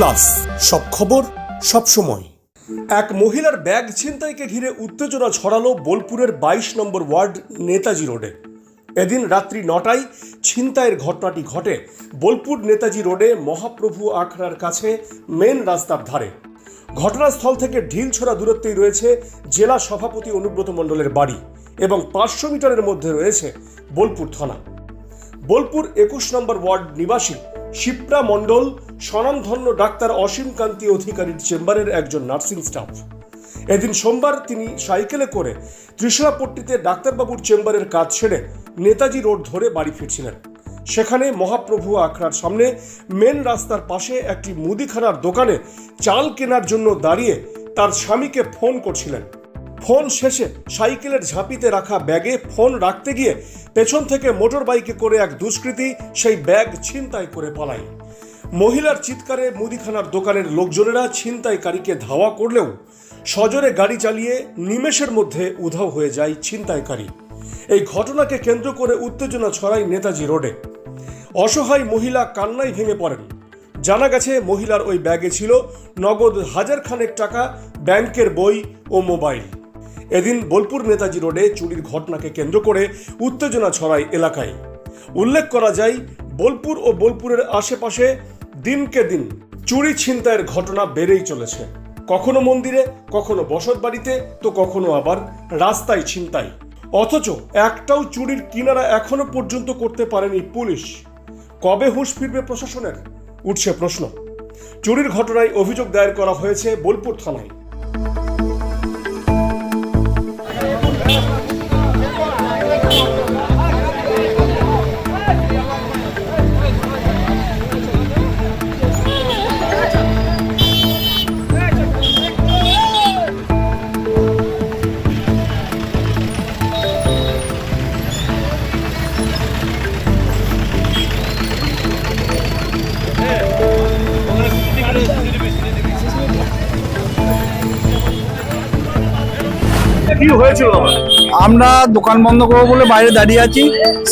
Plus. সব খবর, সব সময়। এক মহিলার ব্যাগ ছিনতাইকে ঘিরে উত্তেজনা ছড়ালো বোলপুরের বাইশ নম্বর ওয়ার্ড নেতাজি রোডে। এদিন রাত্রি নটায় ছিনতাইয়ের ঘটনাটি ঘটে বোলপুর নেতাজি রোডে মহাপ্রভু আখড়ার কাছে মেন রাস্তার ধারে। ঘটনাস্থল থেকে ঢিল ঢিলছোড়া দূরত্বেই রয়েছে জেলা সভাপতি অনুব্রত মণ্ডলের বাড়ি এবং পাঁচশো মিটারের মধ্যে রয়েছে বোলপুর থানা। বোলপুর একুশ নম্বর ওয়ার্ড নিবাসী শিপ্রা মণ্ডল স্বনামধন্য ডাক্তার অসীম কান্তি অধিকারীর চেম্বারের একজন নার্সিং স্টাফ। এদিন সোমবার তিনি সাইকেলে করে ত্রিশূলাপট্টিতে ডাক্তারবাবুর চেম্বারের কাজ ছেড়ে নেতাজি রোড ধরে বাড়ি ফিরছিলেন। সেখানে মহাপ্রভু আখড়ার সামনে মেন রাস্তার পাশে একটি মুদিখানার দোকানে চাল কেনার জন্য দাঁড়িয়ে তার স্বামীকে ফোন করছিলেন। ফোন শেষে সাইকেলের ঝাঁপিতে রাখা ব্যাগে ফোন রাখতে গিয়ে পেছন থেকে মোটর বাইকে করে এক দুষ্কৃতী সেই ব্যাগ ছিনতাই করে পালায়। মহিলার চিৎকারে মুদিখানার দোকানের লোকজনেরা ছিনতাইকারীকে ধাওয়া করলেও সজোরে গাড়ি চালিয়ে নিমেষের মধ্যে উধাও হয়ে যায় ছিনতাইকারী। এই ঘটনাকে কেন্দ্র করে উত্তেজনা ছড়ায় নেতাজি রোডে। অসহায় মহিলা কান্নায় ভেঙে পড়েন। জানা গেছে, মহিলার ওই ব্যাগে ছিল নগদ হাজার খানেক টাকা, ব্যাংকের বই ও মোবাইল। এদিন বোলপুর নেতাজি রোডে চুরির ঘটনাকে কেন্দ্র করে উত্তেজনা ছড়ায় এলাকায়। উল্লেখ করা যায়, বোলপুর ও বোলপুরের আশেপাশে দিনকে দিন চুরি ছিনতাইয়ের ঘটনা বেড়েই চলেছে। কখনো মন্দিরে, কখনো বসত বাড়িতে তো কখনো আবার রাস্তায় ছিনতাই। অথচ একটাও চুরির কিনারা এখনও পর্যন্ত করতে পারেনি পুলিশ। কবে হুঁশ ফিরবে প্রশাসনের? উঠছে প্রশ্ন। চুরির ঘটনায় অভিযোগ দায়ের করা হয়েছে বোলপুর থানায়। কি হয়েছিল আমরা। দোকান বন্ধ করব বলে বাইরে দাঁড়িয়ে আছি।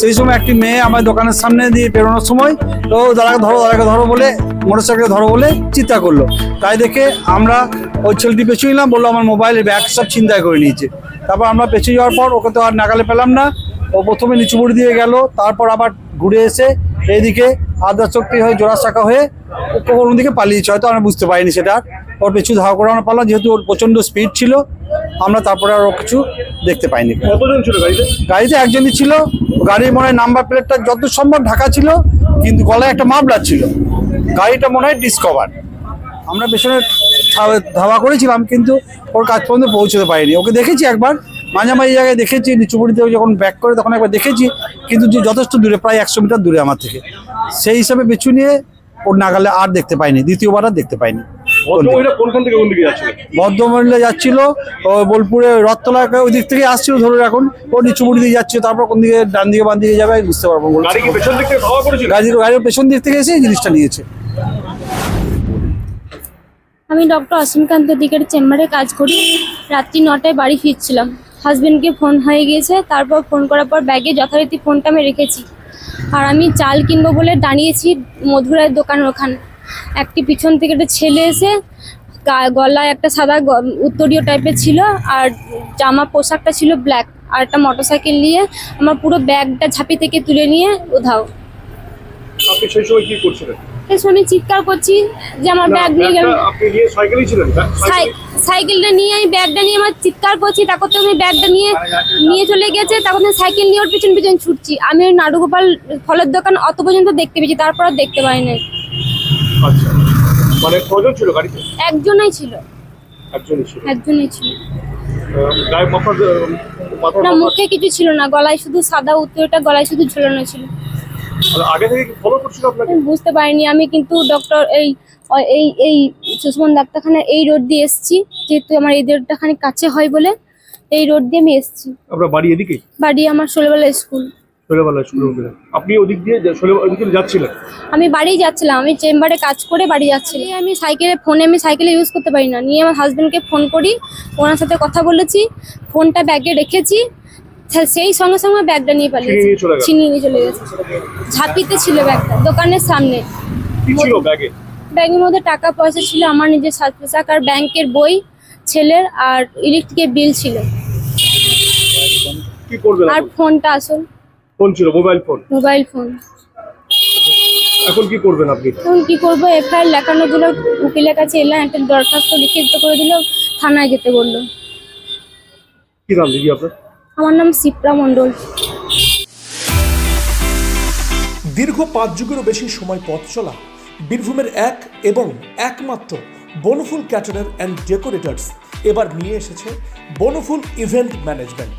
সেই সময় একটি মেয়ে আমার দোকানের সামনে দিয়ে পেরোনোর সময়, তো দাদাকে ধরো দাদাকে ধরো বলে মোটর সাইকেলে ধরো বলে চিন্তা করল। তাই দেখে আমরা ওই ছেলেটি পেছু নিলাম, বলল আমার মোবাইলের ব্যাগ সব চিন্তায় করে নিয়েছে। তারপর আমরা পেছু যাওয়ার পর ওকে তো আর নাগালে পেলাম না। ও প্রথমে নিচু মুড়ি দিয়ে গেল, তারপর আবার ঘুরে এসে এইদিকে আদা চক্তি হয়ে জোড়া শাখা হয়ে কোন দিকে পালিয়েছে। হয়তো আমরা বুঝতে পারিনি সেটা। ওর পিছু ধাওয়া করে আমরা পারলাম যেহেতু ওর প্রচণ্ড স্পিড ছিল আমরা তারপরে আর ও কিছু দেখতে পাইনি। কতজন ছিল গাড়িতে? গাড়িতে একজনই ছিল গাড়ির মনে হয় নাম্বার প্লেটটা যত সম্ভব ঢাকা ছিল কিন্তু গলায় একটা মাফলার ছিল। গাড়িটা মনে হয় ডিসকভার আমরা পেছনে ধাওয়া করেছিলাম কিন্তু ওর কাজ পর্যন্ত পৌঁছতে পারিনি। ওকে দেখেছি একবার মাঝামাঝি জায়গায় দেখেছি নিচুপুরিতে যখন ব্যাক করে তখন একবার দেখেছি কিন্তু যে যথেষ্ট দূরে প্রায় একশো মিটার দূরে আমার থেকে। সেই হিসাবে পেছু নিয়ে ওর নাগালে আর দেখতে পাইনি দ্বিতীয়বার আর দেখতে পাইনি। ভদ্রমহিলা কোনখান থেকে কোন দিকে যাচ্ছিল? বর্ধমানে যাচ্ছিল ও বোলপুরে রথতলা ওই দিক থেকে আসছিল ধরুন এখন ও নিচুমুড়ি দিয়ে যাচ্ছিল তারপর কোন দিকে ডান দিকে বান দিকে যাবে বুঝতে পারব গাড়ির গাড়ির পেছন দিক থেকে এসে জিনিসটা নিয়েছে। আমি ডক্টর অসীমকান্ত অধিকারী চেম্বারে কাজ করি। রাত্রি নটায় বাড়ি ফিরছিলাম। হাজবেন্ডকে ফোন হয়ে গিয়েছে তারপর ফোন করার পর ব্যাগে যথারীতি ফোনটা আমি রেখেছি। আর আমি চাল কিনবো বলে দাঁড়িয়েছি মধুরায়ের দোকান ওখানে। একটি পিছন থেকে একটা ছেলে এসে গলায় একটা সাদা উত্তরীয় টাইপের ছিল আর জামা পোশাকটা ছিল ব্ল্যাক আর একটা মোটরসাইকেল নিয়ে আমার পুরো ব্যাগটা ঝাঁপি থেকে তুলে নিয়ে উধাও। আপনি সেই সময় কি করছিলেন? শুনে চিৎকার করছি যে আমার ব্যাগ নিয়ে গেল। সাইকেলটা নিয়ে আমি ব্যাগটা নিয়ে আমার চিৎকার করছি তারপর তো আমি ব্যাগটা নিয়ে নিয়ে চলে গেছে তখন সাইকেল নিয়ে ওর পিছন পিছন ছুটছি। আমি ওই নাড়ুগোপাল ফলের দোকান অত পর্যন্ত দেখতে পেয়েছি তারপর আর দেখতে পাই না আচ্ছা। মানে কজন ছিল গাড়িতে? একজনই ছিল। একজনই ছিল। একজনই ছিল। গায়ে মাথার মাথার না মুখে কিছু ছিল না গলায় শুধু সাদা উত্তরটা গলায় শুধু ঝুলানো ছিল। আগে থেকে কি ফলো করছিল আপনাকে? আমি বুঝতে পারিনি আমি কিন্তু ডক্টর এই এই এই সুষমন ডাক্তারখানা এই রোড দিয়ে এসেছি যেহেতু আমার এই রোডটা খানিক কাছে হয় বলে এই রোড দিয়ে আমি এসেছি। আপনার বাড়ি এদিকেই বাড়ি আমার ষোলোবেলা স্কুল। ষোলোবেলা শুরু করে আপনি ওদিক দিয়ে ওদিকে যাচ্ছিলেন? আমি বাড়ি যাচ্ছিলাম আমি চেম্বারে কাজ করে বাড়ি যাচ্ছিলাম। আমি সাইকেলে ফোনে আমি সাইকেলে ইউজ করতে পারি না। নিয়ে আমার হাজবেন্ডকে ফোন করি ওনার সাথে কথা বলেছি ফোনটা ব্যাগে রেখেছি সেই সঙ্গে সঙ্গে ব্যাগটা নিয়ে পালিয়েছি। ছিনিয়ে নিয়ে চলে গেছে। ঝাঁপিতে ছিল ব্যাগটা দোকানের সামনে। ব্যাগের মধ্যে টাকা পয়সা ছিল আমার নিজের সাজ পোশাক আর ব্যাংকের বই ছেলের আর ইলেকট্রিকের বিল ছিল। আর ফোনটা আসল। ফোন ছিল মোবাইল ফোন? Mobile phone. এখন কি করবেন আপনি? এখন কি করব? এফআইআর লেখানো দিল উকিলের কাছে এলাম একটা দরখাস্ত লিখে দিতে করে দিল থানায় যেতে বলল। কি নাম দিদি আপনার? আমার নাম শিপ্রা মণ্ডল। দীর্ঘ পাঁচ যুগেরও বেশি সময় পথ চলা বীরভূমের এক এবং একমাত্র বনফুল ক্যাটারার অ্যান্ড ডেকোরেটার্স এবার নিয়ে এসেছে বনফুল ইভেন্ট ম্যানেজমেন্ট